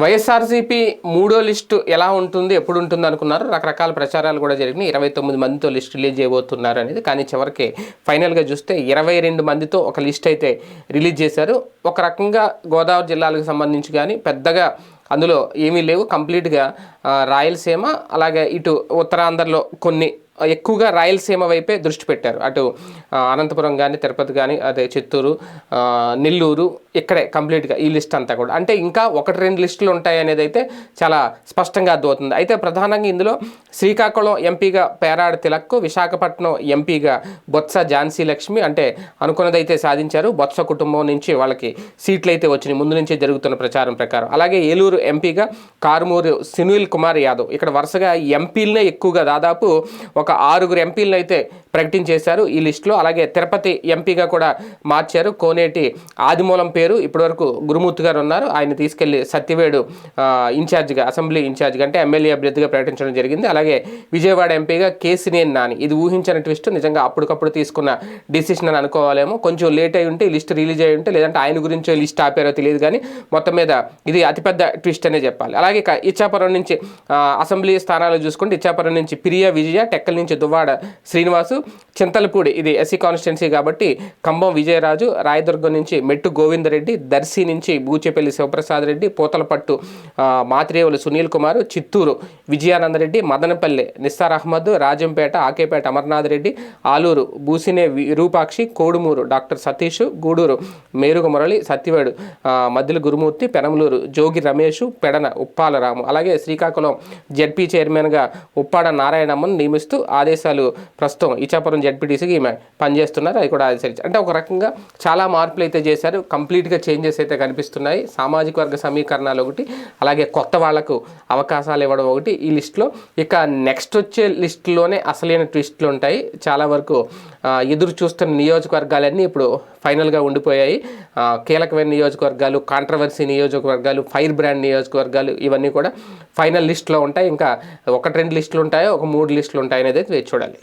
వైఎస్ఆర్సీపీ మూడో లిస్టు ఎలా ఉంటుంది ఎప్పుడు ఉంటుంది అనుకున్నారు. రకరకాల ప్రచారాలు కూడా జరిగినాయి. ఇరవై తొమ్మిది మందితో లిస్ట్ రిలీజ్ చేయబోతున్నారు అనేది. కానీ చివరికి ఫైనల్గా చూస్తే ఇరవై రెండు మందితో ఒక లిస్ట్ అయితే రిలీజ్ చేశారు. ఒక రకంగా గోదావరి జిల్లాలకు సంబంధించి కానీ పెద్దగా అందులో ఏమీ లేవు. కంప్లీట్గా రాయలసీమ అలాగే ఇటు ఉత్తరాంధ్రలో కొన్ని ఎక్కువగా రాయలసీమ వైపే దృష్టి పెట్టారు. అటు అనంతపురం కానీ తిరుపతి కానీ అదే చిత్తూరు నెల్లూరు ఇక్కడే కంప్లీట్గా ఈ లిస్ట్ అంతా కూడా. అంటే ఇంకా ఒకటి రెండు లిస్టులు ఉంటాయి అనేది అయితే చాలా స్పష్టంగా అర్థమవుతుంది. అయితే ప్రధానంగా ఇందులో శ్రీకాకుళం ఎంపీగా పేరాడ తిలక్కు విశాఖపట్నం ఎంపీగా బొత్స ఝాన్సీ లక్ష్మి అంటే అనుకున్నదైతే సాధించారు. బొత్స కుటుంబం నుంచి వాళ్ళకి సీట్లు అయితే వచ్చినాయి. ముందు నుంచే జరుగుతున్న ప్రచారం ప్రకారం. అలాగే ఏలూరు ఎంపీగా కారుమూరు సునీల్ కుమార్ యాదవ్. ఇక్కడ వరుసగా ఎంపీలనే ఎక్కువగా దాదాపు ఒక ఆరుగురు ఎంపీలను అయితే ప్రకటించేశారు ఈ లిస్టులో. అలాగే తిరుపతి ఎంపీగా కూడా మార్చారు. కోనేటి ఆదిమూలం పేరు పేరు ఇప్పటివరకు గురుమూర్తి గారు ఉన్నారు. ఆయన తీసుకెళ్ళి సత్యవేడు ఇన్ఛార్జ్గా అసెంబ్లీ ఇన్ఛార్జ్గా అంటే ఎమ్మెల్యే అభ్యర్థిగా ప్రకటించడం జరిగింది. అలాగే విజయవాడ ఎంపీగా కేసినేని నాని. ఇది ఊహించని ట్విస్ట్. నిజంగా అప్పటికప్పుడు తీసుకున్న డిసిషన్ అని అనుకోవాలేమో. కొంచెం లేట్ అయి ఉంటే లిస్ట్ రిలీజ్ అయి ఉంటే లేదంటే ఆయన గురించి లిస్ట్ ఆపారో తెలియదు కానీ మొత్తం మీద ఇది అతిపెద్ద ట్విస్ట్ అనే చెప్పాలి. అలాగే ఇచ్చాపురం నుంచి అసెంబ్లీ స్థానాలు చూసుకుంటే ఇచ్చాపురం నుంచి పిరియా విజయ టెక్కల నుంచి దువ్వాడ శ్రీనివాసు చింతలపూడి ఇది ఎస్సీ కాన్స్టిట్యున్సీ కాబట్టి కంబం విజయరాజు రాయదుర్గం నుంచి మెట్టు రెడ్డి దర్శి నుంచి బూచేపల్లి శివప్రసాద్ రెడ్డి పూతలపట్టు ఆ, మాతిరేవులు సునీల్ కుమార్ చిత్తూరు విజయానందరెడ్డి మదనపల్లి నిస్సార్ అహ్మద్ రాజంపేట ఆకేపేట అమర్నాథ్ రెడ్డి ఆలూరు బూసినే విరూపాక్షి కోడుమూరు డాక్టర్ సతీష్ గూడూరు మేరుగ మురళి సత్యవేడు మద్దిల గురుమూర్తి పెనమలూరు జోగి రమేష్ పెడన ఉప్పాల రాము అలాగే శ్రీకాకుళం జడ్పీ చైర్మన్గా ఉప్పాడ నారాయణమ్మను నియమిస్తూ ఆదేశాలు ప్రస్తుతం ఇచ్చాపురం జడ్పీటీసీకి ఈమె పనిచేస్తున్నారు. అది కూడా ఆదేశాలు అంటే ఒక రకంగా చాలా మార్పులు అయితే చేశారు. కంప్లీట్ కంప్లీట్గా చేంజెస్ అయితే కనిపిస్తున్నాయి. సామాజిక వర్గ సమీకరణాలు ఒకటి అలాగే కొత్త వాళ్ళకు అవకాశాలు ఇవ్వడం ఒకటి ఈ లిస్టులో. ఇక నెక్స్ట్ వచ్చే లిస్టులోనే అసలైన ట్విస్టులు ఉంటాయి. చాలా వరకు ఎదురు చూస్తున్న నియోజకవర్గాలన్నీ ఇప్పుడు ఫైనల్గా ఉండిపోయాయి. కీలకమైన నియోజకవర్గాలు కాంట్రవర్సీ నియోజకవర్గాలు ఫైర్ బ్రాండ్ నియోజకవర్గాలు ఇవన్నీ కూడా ఫైనల్ లిస్ట్లో ఉంటాయి. ఇంకా ఒకటి రెండు లిస్టులు ఉంటాయో ఒక మూడు లిస్టులు ఉంటాయి అనేది వేచి చూడాలి.